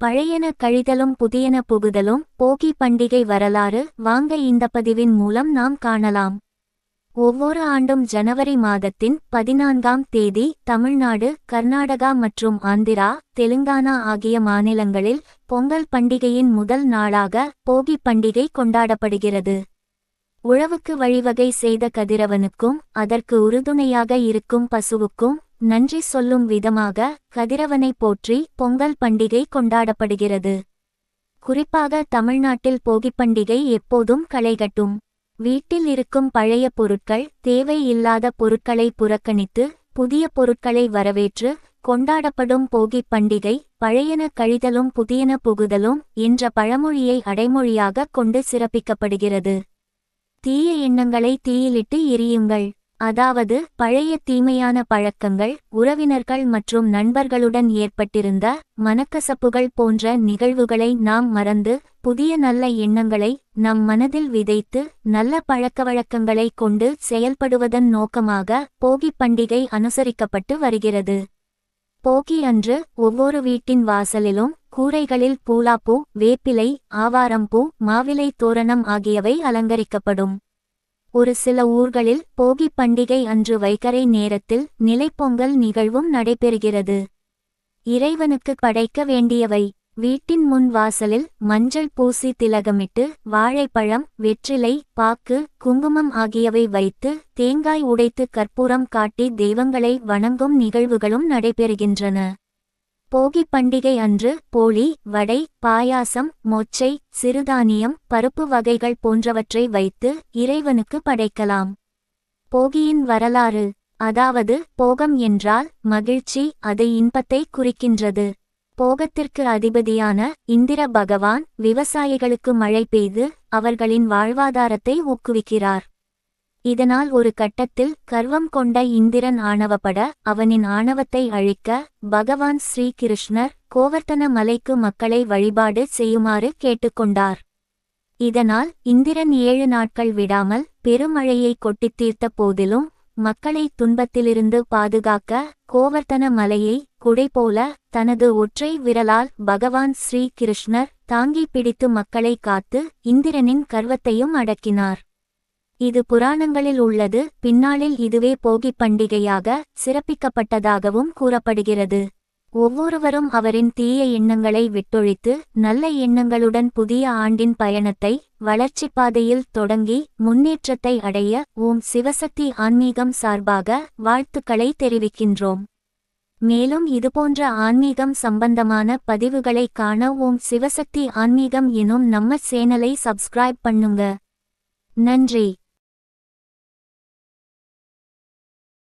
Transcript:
பழையன கழிதலும் புதியன புகுதலும் போகி பண்டிகை வரலாறு வாங்க இந்த பதிவின் மூலம் நாம் காணலாம். ஒவ்வொரு ஆண்டும் ஜனவரி மாதத்தின் பதினான்காம் தேதி தமிழ்நாடு கர்நாடகா மற்றும் ஆந்திரா தெலுங்கானா ஆகிய மாநிலங்களில் பொங்கல் பண்டிகையின் முதல் நாளாக போகி பண்டிகை கொண்டாடப்படுகிறது. உழவுக்கு வழிவகை செய்த கதிரவனுக்கும் அதற்கு உறுதுணையாக இருக்கும் பசுவுக்கும் நன்றி சொல்லும் விதமாக கதிரவனை போற்றி பொங்கல் பண்டிகை கொண்டாடப்படுகிறது. குறிப்பாக தமிழ்நாட்டில் போகிப் பண்டிகை எப்போதும் களைகட்டும் வீட்டில் இருக்கும் பழைய பொருட்கள் தேவை இல்லாத பொருட்களை புறக்கணித்து புதிய பொருட்களை வரவேற்று கொண்டாடப்படும் போகிப் பண்டிகை பழையன கழிதலும் புதியன புகுதலும் என்ற பழமொழியை அடைமொழியாக கொண்டு சிறப்பிக்கப்படுகிறது. தீய எண்ணங்களை தீயிலிட்டு எரியுங்கள். அதாவது பழைய தீமையான பழக்கங்கள் உறவினர்கள் மற்றும் நண்பர்களுடன் ஏற்பட்டிருந்த மனக்கசப்புகள் போன்ற நிகழ்வுகளை நாம் மறந்து புதிய நல்ல எண்ணங்களை நம் மனதில் விதைத்து நல்ல பழக்கவழக்கங்களை கொண்டு செயல்படுவதன் நோக்கமாக போகிப் பண்டிகை அனுசரிக்கப்பட்டு வருகிறது. போகி அன்று ஒவ்வொரு வீட்டின் வாசலிலும் கூரைகளில் பூலாப்பூ வேப்பிலை ஆவாரம்பூ மாவிலை தோரணம் ஆகியவை அலங்கரிக்கப்படும். ஒரு சில ஊர்களில் போகிப் பண்டிகை அன்று வைகரை நேரத்தில் நிலைப்பொங்கல் நிகழ்வும் நடைபெறுகிறது. இறைவனுக்கு படைக்க வேண்டியவை வீட்டின் முன் வாசலில் மஞ்சள் பூசி திலகமிட்டு வாழைப்பழம் வெற்றிலை பாக்கு குங்குமம் ஆகியவை வைத்து தேங்காய் உடைத்து கற்பூரம் காட்டி தெய்வங்களை வணங்கும் நிகழ்வுகளும் நடைபெறுகின்றன. போகி பண்டிகை அன்று போளி வடை பாயாசம் மொச்சை சிறுதானியம் பருப்பு வகைகள் போன்றவற்றை வைத்து இறைவனுக்கு படைக்கலாம். போகியின் வரலாறு அதாவது போகம் என்றால் மகிழ்ச்சி அது இன்பத்தை குறிக்கின்றது. போகத்திற்கு அதிபதியான இந்திர பகவான் விவசாயிகளுக்கு மழை பெய்து அவர்களின் வாழ்வாதாரத்தை ஊக்குவிக்கிறார். இதனால் ஒரு கட்டத்தில் கர்வம் கொண்ட இந்திரன் ஆணவப்பட அவனின் ஆணவத்தை அழிக்க பகவான் ஸ்ரீகிருஷ்ணர் கோவர்த்தன மலைக்கு மக்களை வழிபாடு செய்யுமாறு கேட்டுக்கொண்டார். இதனால் இந்திரன் ஏழு நாட்கள் விடாமல் பெருமழையை கொட்டித் தீர்த்த போதிலும் மக்களை துன்பத்திலிருந்து பாதுகாக்க கோவர்த்தன மலையை குடைபோல தனது ஒற்றை விரலால் பகவான் ஸ்ரீ கிருஷ்ணர் தாங்கி பிடித்து மக்களை காத்து இந்திரனின் கர்வத்தையும் அடக்கினார். இது புராணங்களில் உள்ளது பின்னாளில் இதுவே போகிப் பண்டிகையாக சிறப்பிக்கப்பட்டதாகவும் கூறப்படுகிறது. ஒவ்வொருவரும் அவரின் தீய எண்ணங்களை விட்டொழித்து நல்ல எண்ணங்களுடன் புதிய ஆண்டின் பயணத்தை வளர்ச்சிப் பாதையில் தொடங்கி முன்னேற்றத்தை அடைய ஓம் சிவசக்தி ஆன்மீகம் சார்பாக வாழ்த்துக்களை தெரிவிக்கின்றோம். மேலும் இதுபோன்ற ஆன்மீகம் சம்பந்தமான பதிவுகளை காண ஓம் சிவசக்தி ஆன்மீகம் எனும் நம்ம சேனலை சப்ஸ்கிரைப் பண்ணுங்க. நன்றி.